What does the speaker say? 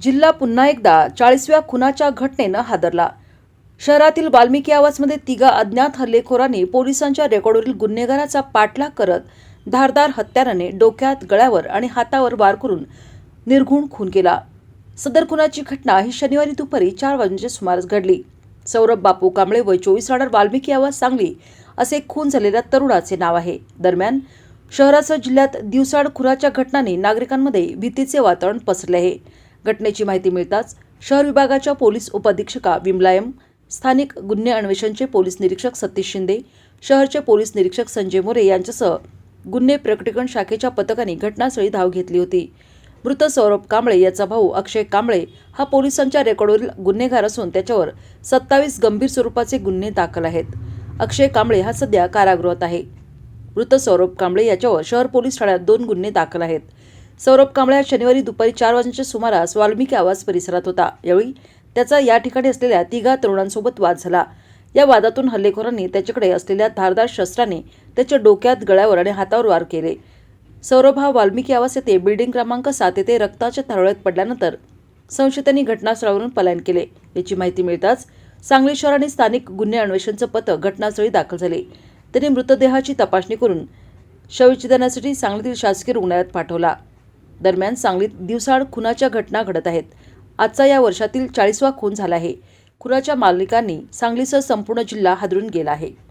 जिल्हा पुन्हा एकदा चाळीसव्या खुनाच्या घटनेनं हादरला. शहरातील वाल्मिकी आवाजमध्ये तिघा अज्ञात हल्लेखोरांनी पोलिसांच्या रेकॉर्डवरील गुन्हेगाराचा पाठलाग करत धारदार हत्याराने डोक्यात गळ्यावर आणि हातावर वार करून निर्घुण खून केला. सदर खुनाची घटना ही शनिवारी दुपारी चार वाजेच्या सुमारास घडली. सौरभ बापू कांबळे वय चोवीस राहणार वाल्मिकी आवाज सांगली असे खून झालेल्या तरुणाचे नाव आहे. दरम्यान शहरासह जिल्ह्यात दिवसाड खुनाच्या घटनांनी नागरिकांमध्ये भीतीचे वातावरण पसरले आहे. घटनेची माहिती मिळताच शहर विभागाच्या पोलीस उपअधीक्षका विमलायम स्थानिक गुन्हे अन्वेषणचे पोलीस निरीक्षक सतीश शिंदे शहरचे पोलीस निरीक्षक संजय मोरे यांच्यासह गुन्हे प्रकटीकरण शाखेच्या पथकाने घटनास्थळी धाव घेतली होती. मृत सौरभ कांबळे याचा भाऊ अक्षय कांबळे हा पोलिसांच्या रेकॉर्डवरील गुन्हेगार असून त्याच्यावर सत्तावीस गंभीर स्वरूपाचे गुन्हे दाखल आहेत. अक्षय कांबळे हा सध्या कारागृहात आहे. मृत सौरभ कांबळे याच्यावर शहर पोलीस ठाण्यात दोन गुन्हे दाखल आहेत. सौरभ कांबळे हा शनिवारी दुपारी चार वाजण्याच्या सुमारास वाल्मिकी आवाज परिसरात होता. यावेळी त्याचा या ठिकाणी असलेल्या तिघा तरुणांसोबत वाद झाला. या वादातून हल्लेखोरांनी त्याच्याकडे असलेल्या धारदार शस्त्राने त्याच्या डोक्यात गळ्यावर आणि हातावर वार केले. सौरभ हा वाल्मिकी आवास येथे बिल्डिंग क्रमांक सात येथे रक्ताच्या थारोळ्यात पडल्यानंतर संशयितांनी घटनास्थळावरून पलायन केले. याची माहिती मिळताच सांगली शहर आणि स्थानिक गुन्हे अन्वेषणचं पथक घटनास्थळी दाखल झाले. त्यांनी मृतदेहाची तपासणी करून शवविच्छेदनासाठी सांगलीतील शासकीय रुग्णालयात पाठवला. दरम्यान सांगलीत दिवसाआड खुनाच्या घटना घडत आहेत. आजचा या वर्षातील चाळीसवा खून झाला आहे. खुनाच्या मालिकांनी सांगलीसह संपूर्ण जिल्हा हादरून गेला आहे.